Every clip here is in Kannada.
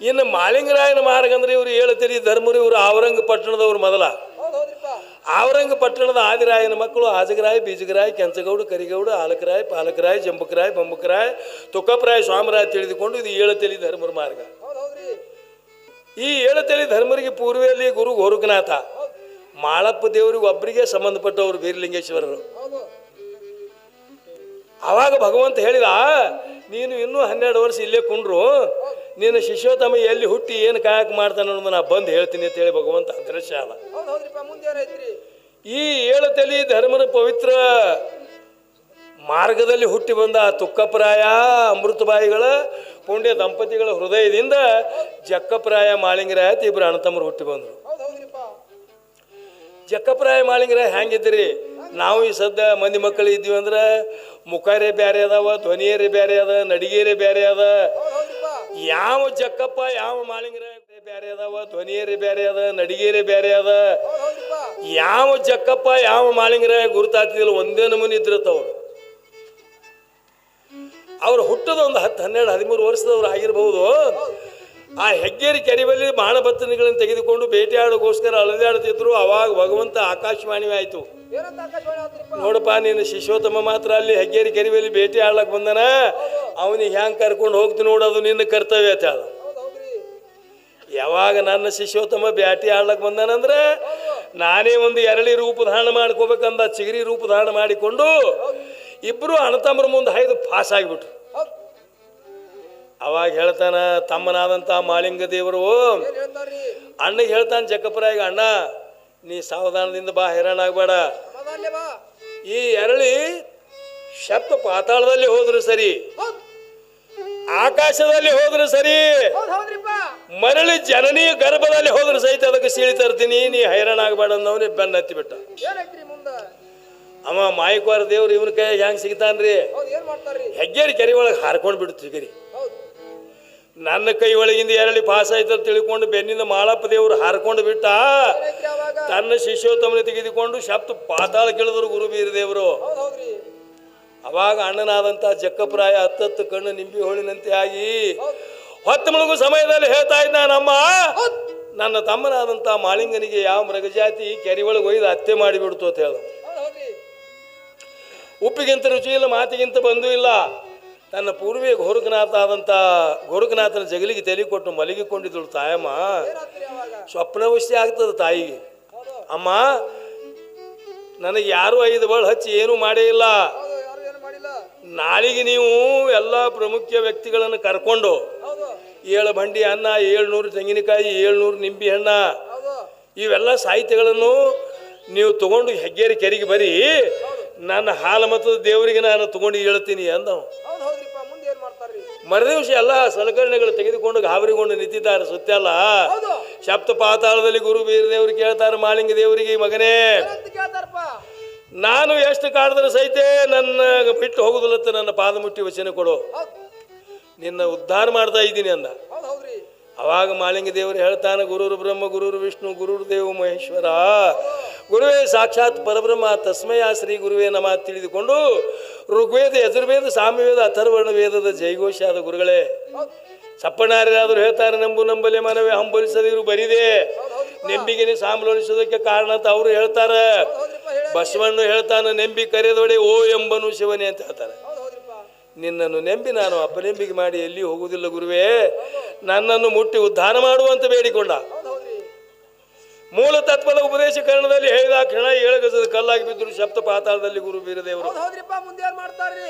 ಇನ್ನು ಮಾಳಿಂಗರಾಯನ ಮಾರ್ಗ ಅಂದ್ರೆ ಇವರು ಹೇಳ್ತೀರಿ ಧರ್ಮರು ಇವರು ಆವರಂಗ ಪಟ್ಟಣದವ್ರು ಮೊದಲ. ಆವರಂಗ ಪಟ್ಟಣದ ಆದಿರಾಯನ ಮಕ್ಕಳು ಆಜಗರಾಯ್ ಬೀಜಗರಾಯ್ ಕೆಂಚಗೌಡ ಕರಿಗೌಡ ಆಲಕರಾಯ್ ಪಾಲಕರಾಯ್ ಜಂಬಕರಾಯ್ ಬಂಬಕರಾಯ್ ತುಕಪ್ರಾಯ್ ಸ್ವಾಮರಾಯ್ ತಿಳಿದುಕೊಂಡು ಇದು ಏಳತಲಿ ಧರ್ಮರ ಮಾರ್ಗ. ಈ ಈ ಏಳತೆಲಿ ಧರ್ಮರಿಗೆ ಪೂರ್ವೆಯಲ್ಲಿ ಗುರು ಗೋರುಖನಾಥ. ಮಾಳಪ್ಪ ದೇವರಿಗೆ ಒಬ್ಬರಿಗೆ ಸಂಬಂಧಪಟ್ಟವರು ವೀರಲಿಂಗೇಶ್ವರರು. ಆವಾಗ ಭಗವಂತ ಹೇಳಿದ ನೀನು ಇನ್ನೂ ಹನ್ನೆರಡು ವರ್ಷ ಇಲ್ಲೇ ಕುಂಡ್ರು. ನೀನು ಶಿಶೋತಮ ಎಲ್ಲಿ ಹುಟ್ಟಿ ಏನು ಕಾಯಕ ಮಾಡ್ತಾನೆ ಅನ್ನೋದು ನಾ ಬಂದು ಹೇಳ್ತೀನಿ ಅಂತ ಹೇಳಿ ಭಗವಂತ ಅದೃಶ್ಯ ಅಲ್ಲ. ಈ ಏಳು ತಲೆ ಧರ್ಮದ ಪವಿತ್ರ ಮಾರ್ಗದಲ್ಲಿ ಹುಟ್ಟಿ ಬಂದ ಆ ತುಕ್ಕಪ್ರಾಯ ಅಮೃತಬಾಯಿಗಳ ಪುಣ್ಯ ದಂಪತಿಗಳ ಹೃದಯದಿಂದ ಜಕ್ಕಪ್ರಾಯ ಮಾಳಿಂಗರಾಯ ಅಂತ ಇಬ್ಬರು ಅಣ್ಣತಮ್ಮರು ಹುಟ್ಟಿ ಬಂದರು. ಜಕ್ಕಪ್ರಾಯ ಮಾಳಿಂಗರ ಹೆಂಗಿದ್ರಿ? ನಾವು ಈ ಸದ್ಯ ಮಂದಿ ಮಕ್ಕಳು ಇದ್ದೀವಿ ಅಂದ್ರೆ ಮುಖರೇ ಬೇರೆ ಅದಾವ ಧ್ವನಿಯರೇ ಬೇರೆ ಅದ ನಡಿಗೆರೇ ಬೇರೆ ಅದ. ಯಾವ ಜಕ್ಕಪ್ಪ, ಯಾವ ಮಾಲಿಂಗರ ಬೇರೆ ಅದಾವ, ಧ್ವನಿಯರಿ ಬೇರೆ ಅದ, ನಡಿಗೇರಿ ಬೇರೆ ಅದ. ಯಾವ ಜಕ್ಕಪ್ಪ, ಯಾವ ಮಾಲಿಂಗರ ಗುರುತಾತಿದಿಲ್ಲ ಒಂದೇ ನಮೂನಿ ಇದ್ರತ್ತವ್ರು ಅವ್ರು ಹುಟ್ಟದ ಒಂದು ಹತ್ತು, ಹನ್ನೆರಡು, ಹದಿಮೂರು ವರ್ಷದವ್ರು ಆಗಿರ್ಬೋದು. ಆ ಹೆಗ್ಗೇರಿ ಕೆರೆಬಲ್ಲಿ ಬಾಣಭತ್ತನಿಗಳನ್ನು ತೆಗೆದುಕೊಂಡು ಬೇಟೆಯಾಡೋಗೋಸ್ಕರ ಅಳದಾಡ್ತಿದ್ರು ಅವಾಗ ಭಗವಂತ ಆಕಾಶವಾಣಿ ಆಯಿತು. ನೋಡಪ್ಪ ನೀನು ಶಿಶೋತ್ತಮ ಮಾತ್ರ ಅಲ್ಲಿ ಹೆಗ್ಗೇರಿ ಕೆರೆಬಲ್ಲಿ ಭೇಟಿ ಆಡ್ಲಕ್ ಬಂದನ? ಅವನಿಗೆ ಹ್ಯಾಂಗೆ ಕರ್ಕೊಂಡು ಹೋಗ್ತಿ ನೋಡೋದು ನಿನ್ನ ಕರ್ತವ್ಯ ಅಂತ ಹೇಳ. ಯಾವಾಗ ನನ್ನ ಶಿಶೋತ್ತಮ ಬ್ಯಾಟಿ ಆಡ್ಲಕ್ ಬಂದಾನಂದ್ರೆ, ನಾನೇ ಒಂದು ಎರಳಿ ರೂಪ ಧಾರಣ ಮಾಡ್ಕೋಬೇಕಂದ ಚಿಗರಿ ರೂಪ ಧಾರಣ ಮಾಡಿಕೊಂಡು ಇಬ್ರು ಅಣತಮ್ಮರ ಮುಂದೆ ಹೈದು ಪಾಸ್ ಆಗಿಬಿಟ್ರು. ಅವಾಗ ಹೇಳ್ತಾನ ತಮ್ಮನಾದಂಥ ಮಾಳಿಂಗ ದೇವರು ಅಣ್ಣಗೆ ಹೇಳ್ತಾನೆ ಜಕ್ಕಪ್ಪರಾಯಿಗ ಅಣ್ಣ ನೀ ಸಾವಧಾನದಿಂದ ಬಾ ಹೈರಾಣ ಆಗ್ಬೇಡ. ಬಾ. ಈ ಎರಳಿ ಶಬ್ದ ಪಾತಾಳದಲ್ಲಿ ಹೋದ್ರು ಸರಿ. ಆಕಾಶದಲ್ಲಿ ಹೋದ್ರು ಸರಿ. ಮರಳಿ ಜನನಿ ಗರ್ಭದಲ್ಲಿ ಹೋದ್ರು ಸಹಿತ ಅದಕ್ಕೆ ಸೀಳಿ ತರ್ತೀನಿ. ನೀ ಹೈರಾಣ ಆಗಬೇಡ ಅನ್ನೋನೇ ಬೆನ್ನ ಹತ್ತಿ ಬಿಟ್ಟ. ಅಮ್ಮ ಅವ ಮಾಯಕವಾರ ದೇವ್ರು ಇವನ ಕೈ ಹೆಂಗ್ ಸಿಗ್ತಾನ್ರಿ? ಹೆಗ್ಗೇರಿ ಕೆರೆ ಒಳಗೆ ಹಾರ್ಕೊಂಡು ಬಿಡ್ತೀವಿ ಕರಿ ನನ್ನ ಕೈ ಒಳಗಿಂದ ಎರಳಿ ಪಾಸ್ ಆಯ್ತು ತಿಳ್ಕೊಂಡು ಬೆನ್ನಿಂದ ಮಾಳಪ್ಪ ದೇವ್ರು ಹಾರ್ಕೊಂಡು ಬಿಟ್ಟ. ತನ್ನ ಶಿಷ್ಯೋತ್ತಮನೆ ತೆಗೆದುಕೊಂಡು ಶಬ್ದ ಪಾತಾಳ ಕೇಳಿದ್ರು ಗುರು ಬೀರದೇವರು ಅವಾಗ ಅಣ್ಣನಾದಂಥ ಜಕ್ಕಪ್ರಾಯ ಹತ್ತತ್ತು ಕಣ್ಣು ನಿಂಬಿ ಹೋಳಿನಂತೆ ಆಗಿ ಹೊತ್ತ ಮುಳುಗು ಸಮಯದಲ್ಲಿ ಹೇಳ್ತಾ ಇದ್ದ ನಮ್ಮ ನನ್ನ ತಮ್ಮನಾದಂಥ ಮಾಳಿಂಗನಿಗೆ ಯಾವ ಮೃಗಜಾತಿ ಕೆರೆ ಒಳಗೆ ಒಯ್ದು ಹತ್ಯೆ ಮಾಡಿಬಿಡ್ತು ಅಂತ ಹೇಳ. ಉಪ್ಪಿಗಿಂತ ರುಚಿ ಇಲ್ಲ ಮಾತಿಗಿಂತ ಬಂದೂ ಇಲ್ಲ. ತನ್ನ ಪೂರ್ವಿ ಗೋರುಖನಾಥ ಆದಂಥ ಗೋರುಖನಾಥನ ಜಗಲಿಗೆ ತಲೆ ಕೊಟ್ಟು ಮಲಗಿಕೊಂಡಿದ್ದಳು ತಾಯಮ್ಮ. ಸ್ವಪ್ನವಶ್ಯ ಆಗ್ತದೆ ತಾಯಿಗೆ. ಅಮ್ಮ, ನನಗೆ ಯಾರು ಐದು ಬಳ ಹಚ್ಚಿ ಏನು ಮಾಡೇ ಇಲ್ಲ. ನಾಳಿಗೆ ನೀವು ಎಲ್ಲ ಪ್ರಮುಖ ವ್ಯಕ್ತಿಗಳನ್ನು ಕರ್ಕೊಂಡು ಏಳು ಬಂಡಿ ಅನ್ನ, ಏಳ್ನೂರು ತೆಂಗಿನಕಾಯಿ, ಏಳ್ನೂರು ನಿಂಬಿ ಹಣ್ಣ, ಇವೆಲ್ಲ ಸಾಹಿತ್ಯಗಳನ್ನು ನೀವು ತಗೊಂಡು ಹೆಗ್ಗೇರಿ ಕೆರೆಗೆ ಬರೀ, ನನ್ನ ಹಾಲು ಮತ್ತು ದೇವರಿಗೆ ನಾನು ತಗೊಂಡು ಹೇಳ್ತೀನಿ ಅಂದವ. ಮರುದಿವಸ ಎಲ್ಲ ಸಲಕರಣೆಗಳು ತೆಗೆದುಕೊಂಡು ಗಾಬರಿಗೊಂಡು ನಿಂತಿದ್ದಾರೆ ಸುತ್ತಲ್ಲ. ಸಪ್ತ ಪಾತಾಳದಲ್ಲಿ ಗುರು ಬೀರ ದೇವರು ಕೇಳ್ತಾರೆ ಮಾಲಿಂಗ ದೇವರಿಗೆ ಮಗನೇ. ನಾನು ಎಷ್ಟು ಕಾಡಿದ್ರೆ ಸಹಿತ ನನ್ನ ಬಿಟ್ಟು ಹೋಗುದಿಲ್ಲತ್ತ ನನ್ನ ಪಾದ ಮುಟ್ಟಿ ವಚನ ಕೊಡು. ನಿನ್ನ ಉದ್ಧಾರ ಮಾಡ್ತಾ ಇದ್ದೀನಿ ಅಂದ. ಅವಾಗ ಮಾಲಿಂಗ ದೇವರು ಹೇಳ್ತಾನೆ ಗುರುರು ಬ್ರಹ್ಮ ಗುರುರು ವಿಷ್ಣು ಗುರುರು ದೇವ ಮಹೇಶ್ವರ. ಗುರುವೇ ಸಾಕ್ಷಾತ್ ಪರಬ್ರಹ್ಮ ತಸ್ಮಯ ಶ್ರೀ ಗುರುವೇ ನಮ ತಿಳಿದುಕೊಂಡು ಋಗ್ವೇದ, ಯಜುರ್ವೇದ ಸಾಮವೇದ ಅಥರ್ವರ್ಣ ವೇದದ ಜೈಘೋಷ ಆದ ಗುರುಗಳೇ ಸಪ್ಪನಾರ್ಯಾದರೂ ಹೇಳ್ತಾರೆ, ನಂಬು, ನಂಬಲೆ ಮನವೇ, ಹಂಬಲಿಸದಿರು, ಬರಿದೆ. ನೆಂಬಿಗೆನೆ ಸಾಂಬಲಿಸೋದಕ್ಕೆ ಕಾರಣ ಅಂತ ಅವರು ಹೇಳ್ತಾರೆ. ಬಸವಣ್ಣ ಹೇಳ್ತಾನೆ, ನೆಂಬಿ ಕರೆದೊಡೆ, ಓ ಎಂಬನು ಶಿವನೇ ಅಂತ ಹೇಳ್ತಾರೆ. ನಿನ್ನನ್ನು ನೆಂಬಿ ನಾನು ಅಪನೆಂಬಿಗೆ ಮಾಡಿ ಎಲ್ಲಿ ಹೋಗುವುದಿಲ್ಲ ಗುರುವೇ. ನನ್ನನ್ನು ಮುಟ್ಟಿ ಉದ್ಧಾರ ಮಾಡುವಂತ ಬೇಡಿಕೊಂಡ. ಮೂಲ ತತ್ವದ ಉಪದೇಶ ಉಪದೇಶಕರಣದಲ್ಲಿ ಹೇಳಿದ ಕ್ಷಣ ಏಳು ಗಜದ ಕಲ್ಲಾಗಿ ಬಿದ್ದರು ಶಬ್ದ ಪಾತಾಳದಲ್ಲಿ ಗುರು ಬೀರದೇವರು. ಹೌದ್ ಹೌದ್ರಿಪ್ಪ ಮುಂದೆ ಏನ್ ಮಾಡ್ತಾರ್ರಿ?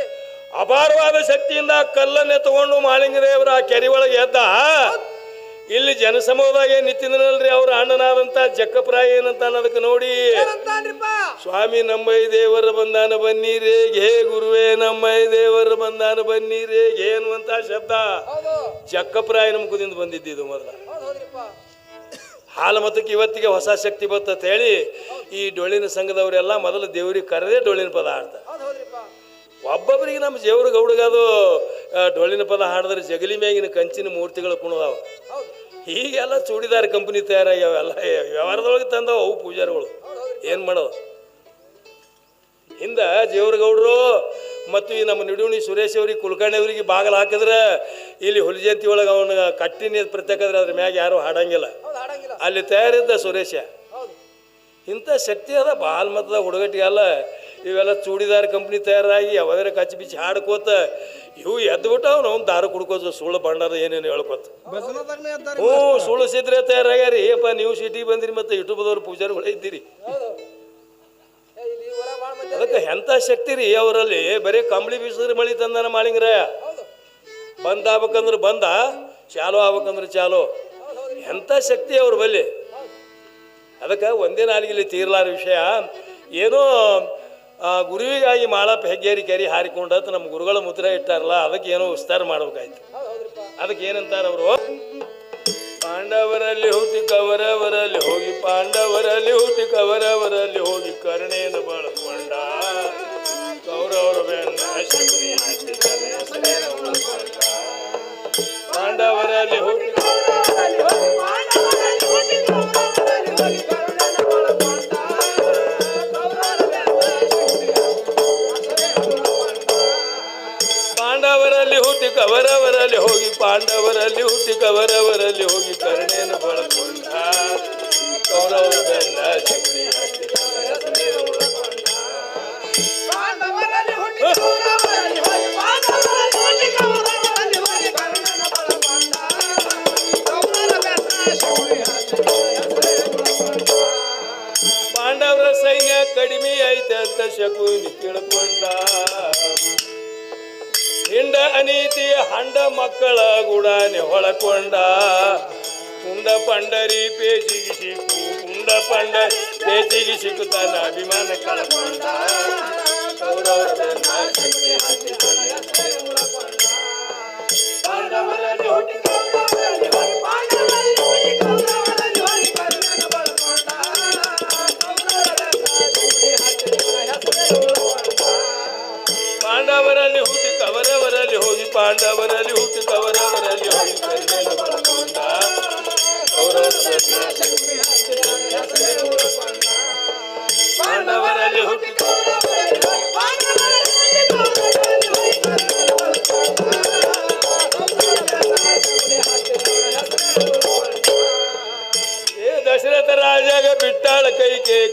ಅಪಾರವಾದ ಶಕ್ತಿಯಿಂದ ಕಲ್ಲನ್ನೇ ತಗೊಂಡು ಮಾಳಿಂಗದೇವರ ಆ ಕೆರೆ ಒಳಗೆ ಎದ್ದ ಇಲ್ಲಿ ಜನಸಮೂಹದಾಗ ನಿಂತಿದ್ರಲ್ರಿ ಅವ್ರ ಅಣ್ಣನಾದಂತ ಜಕ್ಕಪ್ರಾಯ ಏನಂತ ಅನ್ನೋದಕ್ಕೆ ನೋಡಿ. ಸ್ವಾಮಿ ನಮ್ಮೈ ದೇವರ ಬಂದಾನ ಬನ್ನಿರೆ ಘೇ ಗುರುವೇ ನಮ್ಮೈ ದೇವರ ಬಂದಾನ ಬನ್ನೀರೇ ಘೇ ಅನ್ನುವಂತ ಶಬ್ದ. ಜಕ್ಕಪ್ರಾಯ ಮುಖದಿಂದ ಬಂದಿದ್ದು ಮೊದಲ. ಹಾಲು ಮತಕ್ಕೆ ಇವತ್ತಿಗೆ ಹೊಸ ಶಕ್ತಿ ಬರ್ತಂತ ಹೇಳಿ ಈ ಡೊಳ್ಳಿನ ಸಂಘದವರೆಲ್ಲ ಮೊದಲು ದೇವ್ರಿಗೆ ಕರೆದೇ ಡೊಳ್ಳಿನ ಪದ ಹಾಡ್ತಾರೆ. ಒಬ್ಬೊಬ್ಬರಿಗೆ ನಮ್ಮ ಜೇವ್ರ ಗೌಡಗದು ಡೊಳ್ಳಿನ ಪದ ಹಾಡಿದ್ರೆ ಜಗಲಿ ಮ್ಯಾಗಿನ ಕಂಚಿನ ಮೂರ್ತಿಗಳು ಕುಣದಾವ. ಹೀಗೆಲ್ಲ ಚೂಡಿದಾರ ಕಂಪನಿ ತಯಾರಾಗ್ಯಾವೆಲ್ಲ ವ್ಯವಹಾರದೊಳಗೆ ತಂದವ ಅವು ಪೂಜಾರಿಗಳು. ಏನು ಮಾಡೋದು? ಹಿಂದ ಜೇವ್ರ ಗೌಡರು ಮತ್ತು ಈ ನಮ್ಮ ನಿಡುವಣಿ ಸುರೇಶ್ ಅವ್ರಿಗೆ ಕುಲಕರ್ಣಿ ಅವರಿಗೆ ಬಾಗಿಲು ಹಾಕಿದ್ರೆ ಇಲ್ಲಿ ಹುಲಿಜಂತಿ ಒಳಗೆ ಅವನ ಕಟ್ಟಿನ ಪ್ರತ್ಯೇಕದ್ರೆ ಅದ್ರ ಮ್ಯಾಗ ಯಾರು ಹಾಡಂಗಿಲ್ಲ. ಅಲ್ಲಿ ತಯಾರಿದ್ದ ಸುರೇಶ. ಇಂಥ ಶಕ್ತಿ ಅದ ಬಾಲ್ ಮತದ ಹುಡುಗಟ್ಟಿಗೆಲ್ಲ ಇವೆಲ್ಲ ಚೂಡಿದಾರ ಕಂಪ್ನಿ ತಯಾರಾಗಿ ಯಾವಾಗ ಕಚ್ಚಿ ಬಿಚ್ಚಿ ಹಾಡ್ಕೋತ ಇವು ಎದ್ಬಿಟ್ಟು ಅವ್ನು ಅವ್ನು ದಾರು ಕುಡ್ಕೋತ ಸುಳ್ಳು ಬಣ್ಣದ ಏನೇನು ಹೇಳ್ಕೊತ. ಹ್ಞೂ ಸುಳ್ಳು ಸಿದ್ರೆ ತಯಾರಾಗ್ಯಾರಿ. ಏಪ್ಪ ನೀವು ಸಿಟಿಗೆ ಬಂದಿರಿ ಮತ್ತು ಯೂಟ್ಯೂಬ್ದವ್ರು ಪೂಜಾರಿಗಳು ಇದ್ದೀರಿ. ಅದಕ್ಕೆ ಎಂಥ ಶಕ್ತಿ ರೀ ಅವರಲ್ಲಿ? ಬರೀ ಕಂಬಳಿ ಬೀಸಿದ್ರೆ ಮಳಿ ತಂದಾನ ಮಾಳಿಂಗ್ರಾಯ ಬಂದ್ ಆಗ್ಬೇಕಂದ್ರೆ ಬಂದ ಚಾಲು ಆಗ್ಬೇಕಂದ್ರೆ ಚಾಲು. ಎಂಥ ಶಕ್ತಿ ಅವ್ರ ಬಲ್ಲಿ? ಅದಕ್ಕೆ ಒಂದೇ ನಾಲಿಗೆಲಿ ತೀರ್ಲಾರ ವಿಷಯ. ಏನೋ ಆ, ಗುರುವಿಗಾಗಿ ಮಾಡಪ್ಪ ಹೆಗ್ಗೇರಿ ಕೆರಿ ಹಾರಿಕೊಂಡತ್ ನಮ್ಮ ಗುರುಗಳ ಮುದ್ರೆ ಇಟ್ಟಾರಲ್ಲ ಅದಕ್ಕೆ ಏನೋ ವಿಸ್ತಾರ ಮಾಡ್ಬೇಕಾಯ್ತು. ಅದಕ್ಕೆ ಏನಂತಾರ ಅವರು? ಪಾಂಡವರಲ್ಲಿ ಹುಟ್ಟಿ ಕವರವರಲ್ಲಿ ಹೋಗಿ ಪಾಂಡವರಲ್ಲಿ ಹುಟ್ಟಿ ಕವರವರಲ್ಲಿ ಹೋಗಿ ಕರ್ಣೇನ ಬಳಕೊಂಡ ಕೌರವರ. ಪಾಂಡವರಲ್ಲಿ ಪಾಂಡವರಲ್ಲಿ ಹುಟ್ಟಿ ಕವರವರಲ್ಲಿ ಹೋಗಿ ಪಾಂಡವರಲ್ಲಿ ಹುಟ್ಟಿ ಕವರವರಲ್ಲಿ ಹೋಗಿ ಕರುಣೆಯನ್ನು ಬಳಕೊಂಡ ಕೌರವ ಬೆನ್ನ ಚಕ್ರಿ. ಪಾಂಡವರ ಸೈನ್ಯ ಕಡಿಮೆ ಐತೆ ಅಂತ ಶಕುನಿ ತಿಳ್ಕೊಂಡ ಅನೀತಿ ಹಂಡ ಮಕ್ಕಳ ನಿ ಹೊಳಕೊಂಡ. ಕುಂದ ಪಂಡರಿ ಪೇಚಿಗೆ ಸಿಕ್ಕು ಕುಂಡ ಪಂಡರಿ ಪೇಚಿಗೆ ಸಿಕ್ಕು ತನ್ನ ಅಭಿಮಾನ ಕಳ್ಕೊಂಡ.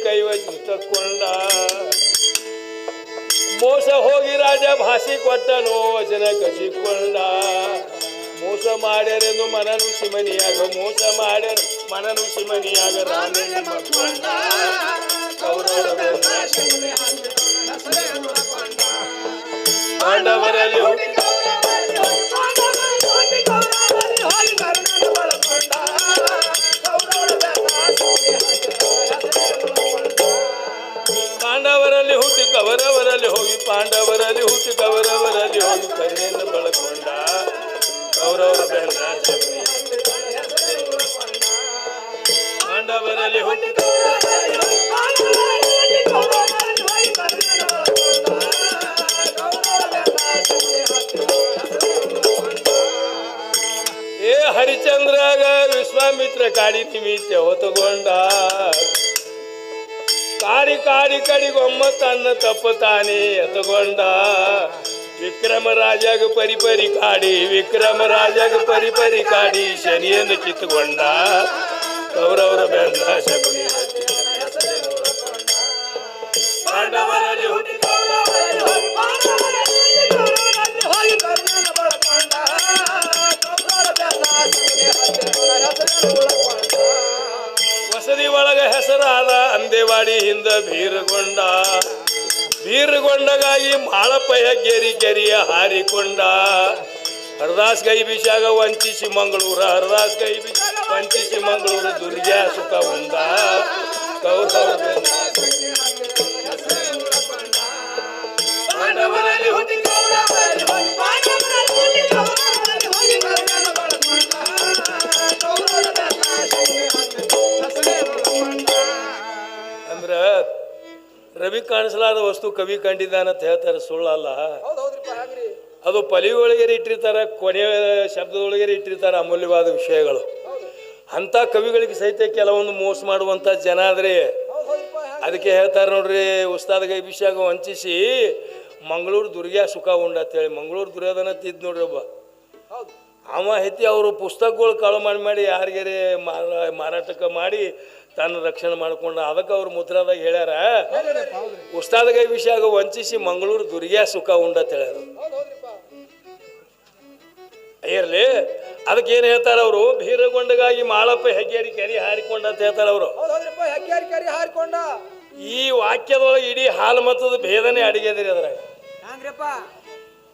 ತಕ್ಕೊಂಡ ಮೋಸ ಹೋಗಿ ರಾಜ ಭಾಷಿ ಕೊಟ್ಟನು ವಚನ ಕಸಿಕೊಂಡ ಮೋಸ ಮಾಡ್ಯಾರೆಂದು ಮನನು ಸಿಮನಿಯಾಗ ಮೋಸ ಮಾಡ್ಯಾರ ಮನನು ಸಿಮನಿಯಾಗ ರಾಮೇಣ ಹುಟ್ಟಿ ಪಾಂಡವರಲ್ಲಿ ಹುಟ್ಟಿ ಕವರವರಲ್ಲಿ ಹೋಗಿ, ಪಾಂಡವರಲ್ಲಿ ಹುಟ್ಟಿ ಕವರವರಲ್ಲಿ ಹೋಗಿ ಕರ್ಣೆಯಿಂದ ಬಳಕೊಂಡ ಕೌರವರ ಪಾಂಡವರಲ್ಲಿ ಹುಟ್ಟಿ ಏ ಹರಿಚಂದ್ರಾಗ ವಿಶ್ವಾಮಿತ್ರ ಕಾಡಿ ನಿಮಿತ್ತ ಹೊತ್ತುಕೊಂಡ ಕಾಡಿ ಕಾಡಿ ಕಡಿಗೊಮ್ಮ ತನ್ನ ತಪ್ಪು ತಾನೇ ಎತ್ತುಕೊಂಡ. ವಿಕ್ರಮ ರಾಜಾಗ ಪರಿ ಪರಿ ಕಾಡಿ, ವಿಕ್ರಮ ರಾಜಾಗ ಪರಿ ಪರಿ ಕಾಡಿ ಶನಿಯನ್ನು ಕಿತ್ತುಕೊಂಡ. ಕೌರವರ ಬೆಂದ ಶಕುನಿ ಪಾಂಡವರಲ್ಲಿ ವಸತಿ ಒಳಗ ಹೆಸರಾದ ಅಂದೇವಾಡಿ ಹಿಂದ ಬೀರುಗೊಂಡ. ಬೀರುಗೊಂಡಗಾಗಿ ಮಾಳಪ್ಪಯ್ಯ ಗೆರಿ ಗೆರಿಯ ಹಾರಿಕೊಂಡ. ಹರದಾಸ್ ಕೈ ಬಿಸಾಗ ವಂಚಿಸಿ ಮಂಗಳೂರ, ಹರದಾಸ್ ಕೈ ಬಿ ವಂಚಿಸಿ ಮಂಗಳೂರು ದುರ್ಗ್ಯಾ ಸುಖ ಉಂಡ. ಕೌರವರ ರವಿ ಕಾಣಿಸಲಾದ ವಸ್ತು ಕವಿ ಕಂಡಿದ್ದಾನ ಅಂತ ಹೇಳ್ತಾರೆ ಸುಳ್ಳಲ್ಲ ಅದು ಪಲಿ ಒಳಗೆ ಇಟ್ಟಿರ್ತಾರೆ ಕೊನೆಯ ಶಬ್ದದೊಳಗೆ ಇಟ್ಟಿರ್ತಾರೆ ಅಮೂಲ್ಯವಾದ ವಿಷಯಗಳು. ಅಂಥ ಕವಿಗಳಿಗೆ ಸಹಿತ ಕೆಲವೊಂದು ಮೋಸ ಮಾಡುವಂಥ ಜನ ಆದ್ರೆ ಅದಕ್ಕೆ ಹೇಳ್ತಾರೆ ನೋಡ್ರಿ ಉಸ್ತಾದ ಅಭಿಷೇಕ ವಂಚಿಸಿ ಮಂಗಳೂರು ದುರ್ಗ್ಯಾ ಸುಖ ಉಂಡ ಅಂತೇಳಿ ಮಂಗಳೂರು ದುರ್ಯೋಧನ ತಿದ್ದು ನೋಡ್ರಿ ಒಬ್ಬ. ಅವ ಹೆತ್ತಿ ಅವರು ಪುಸ್ತಕಗಳು ಕಳು ಮಾಡಿ ಮಾಡಿ ಯಾರಿಗಾರೆ ಮಾರ ಮಾರಾಟಕ್ಕೆ ಮಾಡಿ ತನ್ನ ರಕ್ಷಣೆ ಮಾಡ್ಕೊಂಡ ಅದಕ್ಕೆ ಅವ್ರು ಮುದ್ರಾದಾಗ ಹೇಳ್ಯಾರ ಉಸ್ತಾದಗ ವಿಷಯ ವಂಚಿಸಿ ಮಂಗಳೂರು ದುರ್ಗ್ಯಾ ಸುಖ ಉಂಡ ಹೇಳ್ಯಾರ. ಇರ್ಲಿ ಅದಕ್ಕೆ ಏನ್ ಹೇಳ್ತಾರ ಅವರು? ಭೀರಗೊಂಡಗಾಗಿ ಮಾಳಪ್ಪ ಹೆಗ್ಗೇರಿ ಕೆರಿ ಹಾರಿಕೊಂಡ ಅಂತ ಹೇಳ್ತಾರ ಅವರು. ಈ ವಾಕ್ಯದೊಳಗೆ ಇಡೀ ಹಾಲು ಮತ್ತದ ಭೇದನೆ ಅಡಿಗೆದ್ರಿ ಅದ್ರಾಗ.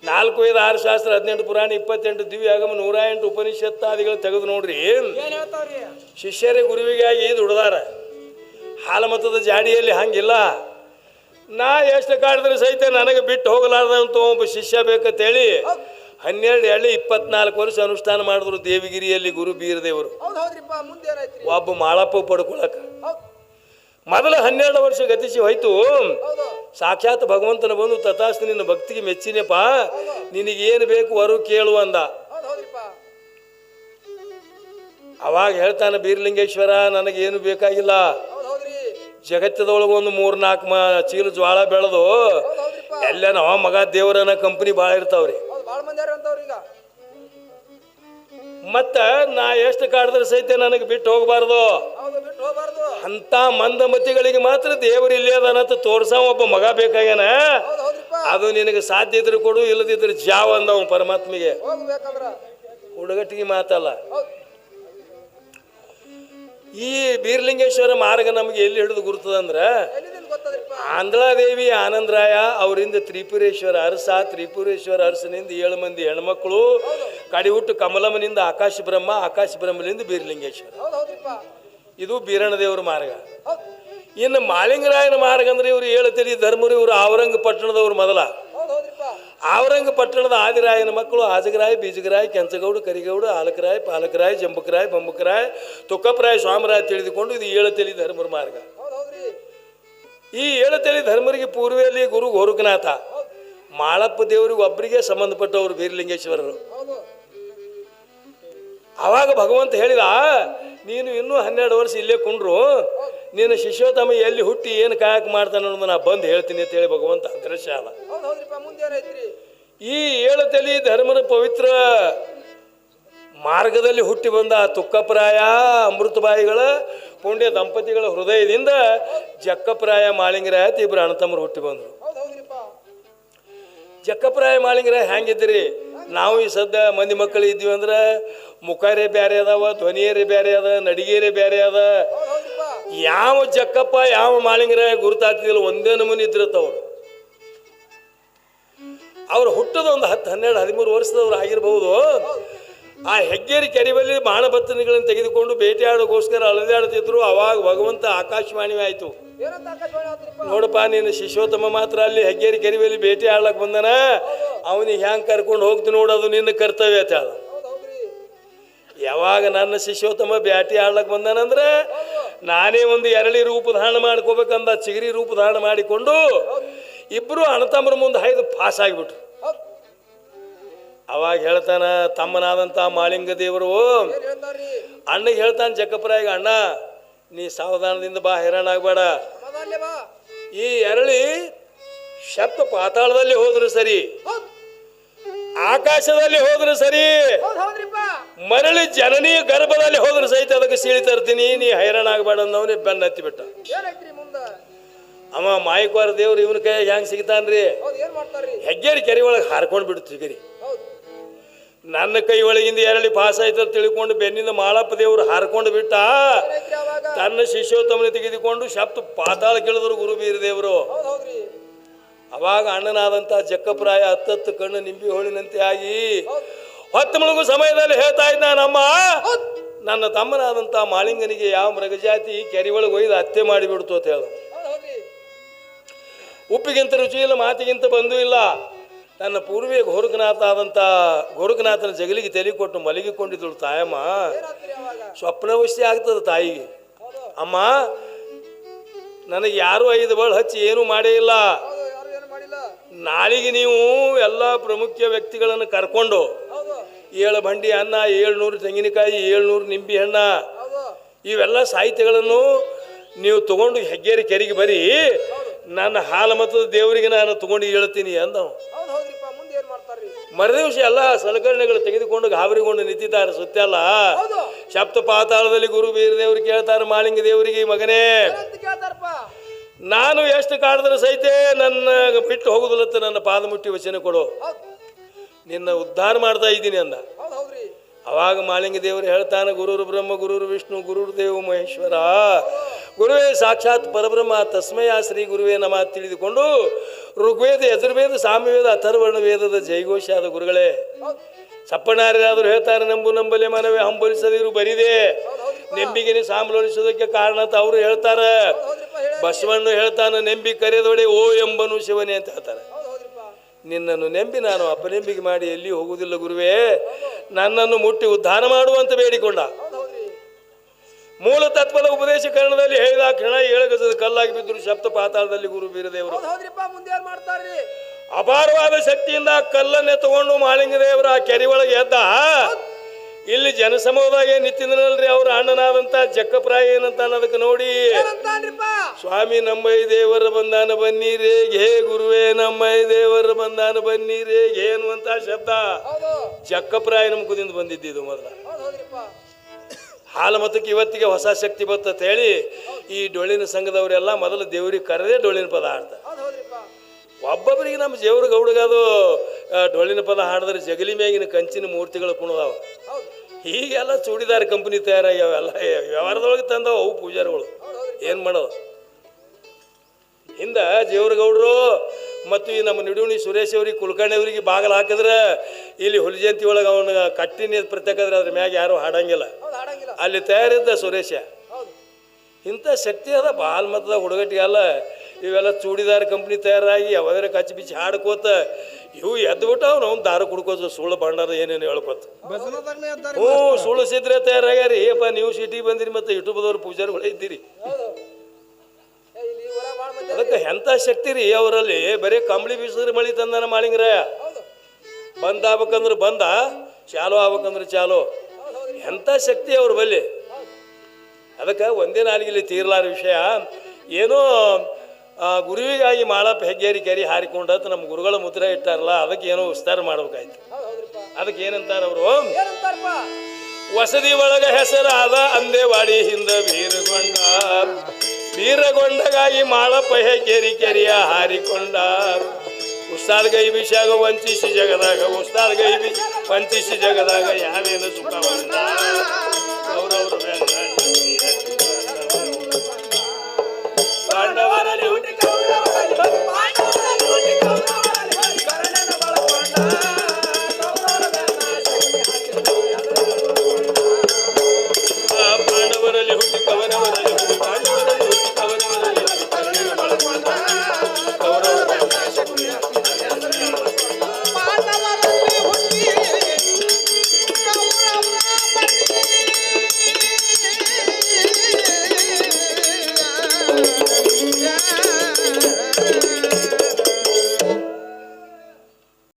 ನಾಲ್ಕು ಐದು ಆರು ಶಾಸ್ತ್ರ ಹದಿನೆಂಟು ಪುರಾಣ ಇಪ್ಪತ್ತೆಂಟು ದಿವ್ಯ ಆಗಮ ನೂರ ಎಂಟು ಉಪನಿಷತ್ತಾದಿಗಳು ತೆಗೆದು ನೋಡ್ರಿ. ಶಿಷ್ಯರೇ ಗುರುವಿಗಾಗಿ ದುಡ್ದಾರ ಹಾಲು ಮತದ ಜಾಡಿಯಲ್ಲಿ ಹಂಗಿಲ್ಲ. ನಾ ಎಷ್ಟು ಕಾಡಿದ್ರೆ ಸಹಿತ ನನಗೆ ಬಿಟ್ಟು ಹೋಗಲಾರ್ದಂತ ಒಬ್ಬ ಶಿಷ್ಯ ಬೇಕಂತೇಳಿ ಹನ್ನೆರಡು ಎಳ್ಳಿ ಇಪ್ಪತ್ನಾಲ್ಕು ವರ್ಷ ಅನುಷ್ಠಾನ ಮಾಡಿದ್ರು ದೇವಿಗಿರಿಯಲ್ಲಿ ಗುರು ಬೀರದೇವರು. ಒಬ್ಬ ಮಾಳಪ್ಪ ಪಡ್ಕೊಳಕ. ಮೊದಲ ಹನ್ನೆರಡು ವರ್ಷ ಗತಿಸಿ ಹೋಯ್ತು. ಸಾಕ್ಷಾತ್ ಭಗವಂತನ ಬಂದು ತಥಾಸ್ತು ನಿನ್ನ ಭಕ್ತಿಗೆ ಮೆಚ್ಚಿನಪ್ಪ. ನಿನಗೇನು ಬೇಕು ವರು ಕೇಳು ಅಂದ. ಅವಾಗ ಹೇಳ್ತಾನೆ ಬೀರ್ಲಿಂಗೇಶ್ವರ ನನಗೇನು ಬೇಕಾಗಿಲ್ಲ. ಜಗತ್ತದೊಳಗೆ ಒಂದು ಮೂರು ನಾಲ್ಕು ಮ ಚೀಲ ಜ್ವಾಳ ಬೆಳೆದು ಹೌದು ಹೌದ್ರಿಪ್ಪ. ಎಲ್ಲ ನಾವ ಮಗ ದೇವರನ್ನ ಕಂಪನಿ ಭಾಳ ಇರ್ತಾವ್ರಿ. ಮತ್ತ ನಾ ಎಷ್ಟು ಕಾಡಿದ್ರೆ ಸಹಿತ ನನಗೆ ಬಿಟ್ಟು ಹೋಗಬಾರ್ದು. ಅಂತ ಮಂದಮತಿಗಳಿಗೆ ಮಾತ್ರ ದೇವರು ಇಲ್ಲೇ ಅದಾನಂತ ತೋರ್ಸ ಒಬ್ಬ ಮಗ ಬೇಕಾಗ್ಯಾನ. ಅದು ನಿನಗೆ ಸಾಧ್ಯ ಇದ್ರೆ ಕೊಡು ಇಲ್ಲದಿದ್ರೆ ಜಾವ ಅಂದಾವು ಪರಮಾತ್ಮಿಗೆ. ಹೋಗ್ಬೇಕಂದ್ರ. ಹುಡುಗಟ್ಟಿಗೆ ಮಾತಲ್ಲ. ಈ ಬೀರ್ಲಿಂಗೇಶ್ವರ ಮಾರ್ಗ ನಮಗೆ ಎಲ್ಲಿ ಹಿಡಿದು ಗುರ್ತದಂದ್ರೆ? ಗೊತ್ತದ್ರಿಪ್ಪ? ಆಂಧ್ರದೇವಿ ಆನಂದರಾಯ ಅವರಿಂದ ತ್ರಿಪುರೇಶ್ವರ ಅರಸ ತ್ರಿಪುರೇಶ್ವರ ಅರಸನಿಂದ ಏಳು ಮಂದಿ ಹೆಣ್ಮಕ್ಳು. ಕಡಿಹುಟ್ಟು ಕಮಲಮ್ಮನಿಂದ ಆಕಾಶ ಬ್ರಹ್ಮ ಆಕಾಶ ಬ್ರಹ್ಮನಿಂದ ಬೀರ್ಲಿಂಗೇಶ್ವರ. ಇದು ಬೀರಣ ದೇವರ ಮಾರ್ಗ ಇನ್ನು ಮಾಲಿಂಗರಾಯನ ಮಾರ್ಗ ಅಂದ್ರೆ ಇವರು ಏಳು ತಲಿ ಧರ್ಮರು ಇವರು ಆವರಂಗ ಪಟ್ಟಣದವ್ರು ಮೊದಲ. ಆವರಂಗ ಪಟ್ಟಣದ ಆದಿರಾಯನ ಮಕ್ಕಳು ಆಜಗರಾಯ್ ಬೀಜಗರಾಯ್ ಕೆಂಚಗೌಡ ಕರಿಗೌಡ ಆಲಕರಾಯ್ ಪಾಲಕರಾಯ್ ಜಂಬಕರಾಯ್ ಬಂಬಕರಾಯ್ ತುಕ್ಕಪ್ರಾಯ್ ಸ್ವಾಮರಾಯ್ ತಿಳಿದುಕೊಂಡು ಇದು ಏಳು ತಲಿ ಧರ್ಮರ ಮಾರ್ಗ. ಈ ಏಳು ತಲೆ ಧರ್ಮರಿಗೆ ಪೂರ್ವೆಯಲ್ಲಿ ಗುರು ಗೋರುಕನಾಥ ಮಾಳಪ್ಪ ದೇವರಿಗೆ ಒಬ್ಬರಿಗೆ ಸಂಬಂಧಪಟ್ಟವರು ಬೀರಲಿಂಗೇಶ್ವರರು. ಆವಾಗ ಭಗವಂತ ಹೇಳಿದ ನೀನು ಇನ್ನೂ ಹನ್ನೆರಡು ವರ್ಷ ಇಲ್ಲೇ ಕುಂಡ್ರು ನೀನು ಶಿಶೋತಮ ಎಲ್ಲಿ ಹುಟ್ಟಿ ಏನು ಕಾಯಕ ಮಾಡ್ತಾನೆ ಅನ್ನೋದು ನಾ ಬಂದು ಹೇಳ್ತೀನಿ ಅಂತ ಹೇಳಿ ಭಗವಂತ ಅದೃಶ್ಯ ಅಲ್ಲ ಈ ಏಳು ತಲೆ ಧರ್ಮದ ಪವಿತ್ರ ಮಾರ್ಗದಲ್ಲಿ ಹುಟ್ಟಿ ಬಂದ ಆ ತುಕ್ಕಪ್ರಾಯ ಅಮೃತಬಾಯಿಗಳ ಪುಣ್ಯ ದಂಪತಿಗಳ ಹೃದಯದಿಂದ ಜಕ್ಕಪ್ರಾಯ ಮಾಳಿಂಗರಾಯ ಇಬ್ರು ಇಬ್ಬರು ಅಣ್ಣತಮ್ಮರು ಹುಟ್ಟಿ ಬಂದರು. ಜಕ್ಕಪ್ರಾಯ ಮಾಳಿಂಗರ ಹೆಂಗಿದ್ರಿ? ನಾವು ಈ ಸದ್ಯ ಮಂದಿ ಮಕ್ಕಳು ಇದ್ದೀವಿ ಅಂದ್ರೆ ಮುಖಾರೇ ಬೇರೆ ಅದಾವ, ಧ್ವನಿಯರೇ ಬೇರೆ ಅದ, ನಡಿಗೆರೇ ಬೇರೆ ಅದ. ಯಾವ ಜಕ್ಕಪ್ಪ, ಯಾವ ಮಾಳಿಂಗರ ಗುರುತಾಗ್ತಿದಿಲ್ಲ ಒಂದೇ ನಮೂನಿ ಇದ್ರತ್ತವ್ರು ಅವ್ರು ಹುಟ್ಟದ ಒಂದು ಹತ್ತು, ಹನ್ನೆರಡು, ಹದಿಮೂರು ವರ್ಷದವ್ರು ಆಗಿರ್ಬಹುದು ಆ ಹೆಗ್ಗೇರಿ ಕೆರೆಬಲ್ಲಿ ಬಾಣಭತ್ತನಿಗಳನ್ನು ತೆಗೆದುಕೊಂಡು ಬೇಟೆಯಾಡೋಗೋಸ್ಕರ ಅಲೆದಾಡ್ತಿದ್ರು. ಅವಾಗ ಭಗವಂತ ಆಕಾಶವಾಣಿ ಆಯಿತು. ನೋಡಪ್ಪ ನೀನು ಶಿಶೋತ್ತಮ ಮಾತ್ರ ಅಲ್ಲಿ ಹೆಗ್ಗೇರಿ ಕೆರಿವೆಯಲ್ಲಿ ಭೇಟಿ ಆಡ್ಲಕ್ ಬಂದನ? ಅವನಿಗೆ ಹ್ಯಾಂಗ್ ಕರ್ಕೊಂಡು ಹೋಗ್ತಿ ನೋಡೋದು ನಿನ್ನ ಕರ್ತವ್ಯ ಅಂತ ಯಾವಾಗ ನನ್ನ ಶಿಶೋತ್ತಮ ಬ್ಯಾಟಿ ಆಡ್ಲಕ್ ಬಂದನಂದ್ರೆ ನಾನೇ ಒಂದು ಎರಳಿ ರೂಪ ಧಾರಣ ಮಾಡ್ಕೋಬೇಕಂದ ಚಿಗರಿ ರೂಪ ಧಾರಣ ಮಾಡಿಕೊಂಡು ಇಬ್ರು ಅಣತಮ್ಮರ ಮುಂದೆ ಹೈದು ಪಾಸ್ ಆಗಿಬಿಟ್ರು. ಅವಾಗ ಹೇಳ್ತಾನ ತಮ್ಮನಾದಂಥ ಮಾಳಿಂಗ ದೇವರು ಅಣ್ಣಗೆ ಹೇಳ್ತಾನೆ ಜಕ್ಕಪ್ರಾಯಿಗ ಅಣ್ಣ ನೀ ಸಾವಧಾನದಿಂದ ಬಾ ಹೈರಾಣ ಆಗ್ಬೇಡ. ಬಾ. ಈ ಎರಳಿ ಶಬ್ದ ಪಾತಾಳದಲ್ಲಿ ಹೋದ್ರು ಸರಿ. ಆಕಾಶದಲ್ಲಿ ಹೋದ್ರು ಸರಿ. ಮರಳಿ ಜನನೀಯ ಗರ್ಭದಲ್ಲಿ ಹೋದ್ರು ಸಹಿತ ಅದಕ್ಕೆ ಸೀಳಿ ತರ್ತೀನಿ. ನೀ ಹೈರಾಣ ಆಗಬೇಡ ಅನ್ನೋನೇ ಬೆನ್ನ ಹತ್ತಿ ಬಿಟ್ಟ. ಅವ ಮಾಯಕವಾರ ದೇವ್ರು ಇವನ ಕೈ ಹೆಂಗ್ ಸಿಗ್ತಾನ್ರಿ? ಹೆಗ್ಗೇರಿ ಕೆರೆ ಒಳಗೆ ಹಾರ್ಕೊಂಡು ಬಿಡ್ತೀವಿ ನನ್ನ ಕೈ ಒಳಗಿಂದ ಎರಳಿ ಪಾಸ್ ಆಯ್ತು ಅಂತ ತಿಳ್ಕೊಂಡು ಬೆನ್ನಿಂದ ಮಾಳಪ್ಪ ದೇವರು ಹಾರ್ಕೊಂಡು ಬಿಟ್ಟ. ತನ್ನ ಶಿಷ್ಯೋತ್ತಮನ ತೆಗೆದುಕೊಂಡು ಶಬ್ದ ಪಾತಾಳ ಕೇಳಿದ್ರು ಗುರುಬೀರ ದೇವರು. ಅವಾಗ ಅಣ್ಣನಾದಂಥ ಜಕ್ಕಪ್ರಾಯ ಹತ್ತತ್ತು ಕಣ್ಣು ನಿಂಬಿ ಹೋಳಿನಂತೆ ಆಗಿ, ಹೊತ್ತು ಮುಳುಗು ಸಮಯದಲ್ಲಿ ಹೇಳ್ತಾ ಇದ್ದ ನಮ್ಮ ನನ್ನ ತಮ್ಮನಾದಂಥ ಮಾಳಿಂಗನಿಗೆ ಯಾವ ಮೃಗಜಾತಿ ಕೆರೆ ಒಳಗೆ ಒಯ್ದು ಹತ್ಯೆ ಮಾಡಿಬಿಡ್ತು ಅಂತ ಹೇಳ. ಉಪ್ಪಿಗಿಂತ ರುಚಿ ಇಲ್ಲ ಮಾತಿಗಿಂತ ಬಂದೂ ಇಲ್ಲ. ತನ್ನ ಪೂರ್ವಿಯ ಗೋರುಕನಾಥ ಆದಂಥ ಗೋರುಕನಾಥನ ಜಗಲಿಗೆ ತಲೆ ಕೊಟ್ಟು ಮಲಗಿಕೊಂಡಿದ್ದಳು ತಾಯಮ್ಮ. ಸ್ವಪ್ನವಶ್ಯ ಆಗ್ತದೆ ತಾಯಿಗೆ. ಅಮ್ಮ, ನನಗೆ ಯಾರು ಐದು ಬಳ ಹಚ್ಚಿ ಏನೂ ಮಾಡೇ ಇಲ್ಲ. ನಾಳಿಗೆ ನೀವು ಎಲ್ಲ ಪ್ರಮುಖ ವ್ಯಕ್ತಿಗಳನ್ನು ಕರ್ಕೊಂಡು ಏಳು ಬಂಡಿ ಅನ್ನ, ಏಳ್ನೂರು ತೆಂಗಿನಕಾಯಿ, ಏಳ್ನೂರು ನಿಂಬಿ ಹಣ್ಣ, ಇವೆಲ್ಲ ಸಾಹಿತ್ಯಗಳನ್ನು ನೀವು ತಗೊಂಡು ಹೆಗ್ಗೇರಿ ಕೆರೆಗೆ ಬರೀ, ನನ್ನ ಹಾಲು ಮತ್ತು ದೇವರಿಗೆ ನಾನು ತಗೊಂಡು ಹೇಳ್ತೀನಿ ಅಂದವ ಮರುದಿವಸ ಎಲ್ಲ ಸಲಕರಣೆಗಳು ತೆಗೆದುಕೊಂಡು ಗಾಬರಿಗೊಂಡು ನಿಂತಿದ್ದಾರೆ ಸುತ್ತಲ್ಲ ಸಪ್ತ ಪಾತಾಳದಲ್ಲಿ ಗುರು ಬೀರ ದೇವರು ಕೇಳ್ತಾರೆ ಮಾಲಿಂಗ ದೇವರಿಗೆ ಮಗನೇ. ನಾನು ಎಷ್ಟು ಕಾಡಿದ್ರೆ ಸಹಿತ ನನ್ನ ಬಿಟ್ಟು ಹೋಗುದಿಲ್ಲತ್ತ ನನ್ನ ಪಾದ ಮುಟ್ಟಿ ವಚನ ಕೊಡು. ನಿನ್ನ ಉದ್ಧಾರ ಮಾಡ್ತಾ ಇದ್ದೀನಿ ಅಂದ. ಅವಾಗ ಮಾಲಿಂಗ ದೇವರು ಹೇಳ್ತಾನೆ ಗುರುರು ಬ್ರಹ್ಮ ಗುರುರು ವಿಷ್ಣು ಗುರುರು ದೇವ ಮಹೇಶ್ವರ. ಗುರುವೇ ಸಾಕ್ಷಾತ್ ಪರಬ್ರಹ್ಮ ತಸ್ಮಯ ಶ್ರೀ ಗುರುವೇ ನಮ ತಿಳಿದುಕೊಂಡು ಋಗ್ವೇದ, ಯಜುರ್ವೇದ ಸಾಮವೇದ ಅಥರ್ವರ್ಣ ವೇದದ ಜೈಘೋಷ ಆದ ಗುರುಗಳೇ ಸಪ್ಪನಾರ್ಯಾದರೂ ಹೇಳ್ತಾರೆ, ನಂಬು ನಂಬಲೆ ಮನವೇ ಹಂಬಲಿಸದಿರು ಬರಿದೆ. ನೆಂಬಿಗೆ ಸಾಂಬಲಿಸೋದಕ್ಕೆ ಕಾರಣ ಅಂತ ಅವರು ಹೇಳ್ತಾರೆ. ಬಸವಣ್ಣ ಹೇಳ್ತಾನೆ, ನೆಂಬಿ ಕರೆದೊಡೆ, ಓ ಎಂಬನು ಶಿವನೇ ಅಂತ ಹೇಳ್ತಾರೆ. ನಿನ್ನನ್ನು ನೆಂಬಿ ನಾನು ಅಪನೆಂಬಿಗೆ ಮಾಡಿ ಎಲ್ಲಿ ಹೋಗುವುದಿಲ್ಲ ಗುರುವೇ. ನನ್ನನ್ನು ಮುಟ್ಟಿ ಉದ್ಧಾರ ಮಾಡುವಂತ ಬೇಡಿಕೊಂಡ. ಮೂಲ ತತ್ವದ ಉಪದೇಶಕರಣದಲ್ಲಿ ಹೇಳಿದ ಕ್ಷಣ ಏಳು ಗಜದ ಕಲ್ಲಾಗಿ ಬಿದ್ದರು ಶಬ್ದ ಪಾತಾಳದಲ್ಲಿ ಗುರು ಬೀರದೇವರು. ಮಾಡ್ತಾರ್ರಿ? ಅಪಾರವಾದ ಶಕ್ತಿಯಿಂದ ಕಲ್ಲನ್ನೇ ತಗೊಂಡು ಮಾಳಿಂಗ ದೇವರ ಕೆರೆ ಒಳಗೆ ಎದ್ದ ಇಲ್ಲಿ ಜನಸಮೂಹದಾಗ ನಿಂತಿದ್ರಲ್ರಿ ಅವ್ರ ಅಣ್ಣನಾದಂತ ಜಕ್ಕಪ್ರಾಯ ಏನಂತ ಅನ್ನೋದಕ್ಕೆ ನೋಡಿ. ಸ್ವಾಮಿ ನಮ್ಮೈ ದೇವರ ಬಂದಾನ ಬನ್ನಿರೆ ಘೇ ಗುರುವೇ ನಮ್ಮೈ ದೇವರ ಬಂದಾನ ಬನ್ನಿರೆ ಏನು ಅಂತ ಶಬ್ದ ಜಕ್ಕಪ್ರಾಯ ಜಕ್ಕಪ್ರಾಯನ ಕುದಿಂದ ಬಂದಿದ್ದು ಮೊದಲ. ಹಾಲ ಮತಕ್ಕೆ ಇವತ್ತಿಗೆ ಹೊಸ ಶಕ್ತಿ ಬರ್ತಂತ ಹೇಳಿ ಈ ಡೊಳ್ಳಿನ ಸಂಘದವರೆಲ್ಲ ಮೊದಲು ದೇವ್ರಿಗೆ ಕರೆದೇ ಡೊಳ್ಳಿನ ಪದ ಹಾಡ್ತಾರೆ. ಒಬ್ಬೊಬ್ಬರಿಗೆ ನಮ್ಮ ಜೇವ್ರ ಗೌಡಗದು ಡೊಳ್ಳಿನ ಪದ ಹಾಡಿದ್ರೆ ಜಗಲಿ ಮ್ಯಾಗಿನ ಕಂಚಿನ ಮೂರ್ತಿಗಳು ಕುಣದಾವ. ಹೀಗೆಲ್ಲ ಚೂಡಿದಾರ ಕಂಪನಿ ತಯಾರಾಗ್ಯಾವೆಲ್ಲ ವ್ಯವಹಾರದೊಳಗೆ ತಂದವ ಅವು ಪೂಜಾರಿಗಳು. ಏನ್ ಮಾಡೋದು? ಹಿಂದ ಜೇವ್ರ ಗೌಡ್ರು ಮತ್ತು ಈ ನಮ್ಮ ನಿಡೂಣಿ ಸುರೇಶ್ ಅವ್ರಿಗೆ ಕುಲಕರ್ಣಿ ಅವರಿಗೆ ಬಾಗಿಲು ಹಾಕಿದ್ರೆ ಇಲ್ಲಿ ಹುಲಿಜಯಂತಿ ಒಳಗೆ ಅವನ ಕಟ್ಟಿನ ಪ್ರತ್ಯೇಕದ್ರೆ ಅದ್ರ ಮ್ಯಾಗ ಯಾರು ಹಾಡಂಗಿಲ್ಲ. ಅಲ್ಲಿ ತಯಾರಿದ್ದ ಸುರೇಶ. ಇಂಥ ಶಕ್ತಿ ಅದ ಬಾಲ್ ಮತದ ಹುಡುಗಟ್ಟಿಗೆಲ್ಲ ಇವೆಲ್ಲ ಚೂಡಿದಾರ ಕಂಪ್ನಿ ತಯಾರಾಗಿ ಯಾವ್ದಾರ ಕಚ್ಚಿ ಬಿಚ್ಚಿ ಹಾಡ್ಕೋತ ಇವು ಎದ್ದು ಬಿಟ್ಟು ಅವ್ನು ಅವ್ನು ದಾರು ಕುಡ್ಕೋತ ಸುಳ್ಳು ಬಂಡಾರ ಏನೇನು ಹೇಳ್ಕೊತ. ಹ್ಞೂ ಸುಳ್ಳು ಸಿದ್ರೆ ತಯಾರಾಗ್ಯಾರಿ. ಏಪ ನೀವು ಸಿಟಿಗೆ ಬಂದಿರಿ ಮತ್ತು ಯೂಟ್ಯೂಬ್ದವ್ರು ಪೂಜಾರಿಗಳು ಇದ್ದೀರಿ. ಅದಕ್ಕೆ ಎಂಥ ಶಕ್ತಿ ರೀ ಅವರಲ್ಲಿ? ಬರೀ ಕಂಬಳಿ ಬೀಸಿದ್ರೆ ಮಳಿ ತಂದಾನ ಮಾಳಿಂಗ್ರ? ಬಂದ ಬಂದ್ ಆಗ್ಬೇಕಂದ್ರೆ ಬಂದ ಚಾಲು ಆಗ್ಬೇಕಂದ್ರೆ ಚಾಲು. ಎಂತ ಎಂಥ ಶಕ್ತಿ ಅವ್ರ ಬಲ್ಲಿ? ಅದಕ್ಕೆ ಒಂದೇ ನಾಲಿಗೆಲಿ ತೀರ್ಲಾರ ವಿಷಯ. ಏನೋ ಗುರುವಿಗಾಗಿ ಮಾಳಪ್ಪ ಹೆಗ್ಗೇರಿ ಕೆರಿ ಹಾರಿಕೊಂಡಂತ ನಮ್ಮ ಗುರುಗಳ ಮುದ್ರೆ ಇಟ್ಟಾರಲ್ಲ ಅದಕ್ಕೆ ಏನೋ ವಿಸ್ತಾರ ಮಾಡ್ಬೇಕಾಯ್ತು. ಅದಕ್ಕೆ ಏನಂತಾರ ಅವರು? ವಸದಿ ವಸತಿ ಒಳಗ ಹೆಸರಾದ ಅಂದೇವಾಡಿ ಹಿಂದ ವೀರಗೊಂಡ ವೀರಗೊಂಡಗಾಗಿ ಮಾಳಪ್ಪ ಕೇರಿ ಕೆರಿಯ ಹಾರಿಕೊಂಡ ಉಸ್ತಾದ ಗೈ ಬಿಷಾಗ ವಂಚಿಸಿ ಜಗದಾಗ ಉಸ್ತಾದ ಗೈ ಬಿ ವಂಚಿಸಿ ಜಗದಾಗ ಯಾರೇನು ಸುಖ ಬಂದ ಅವ್ರವ್ರ ಪಾಂಡವರಲ್ಲಿ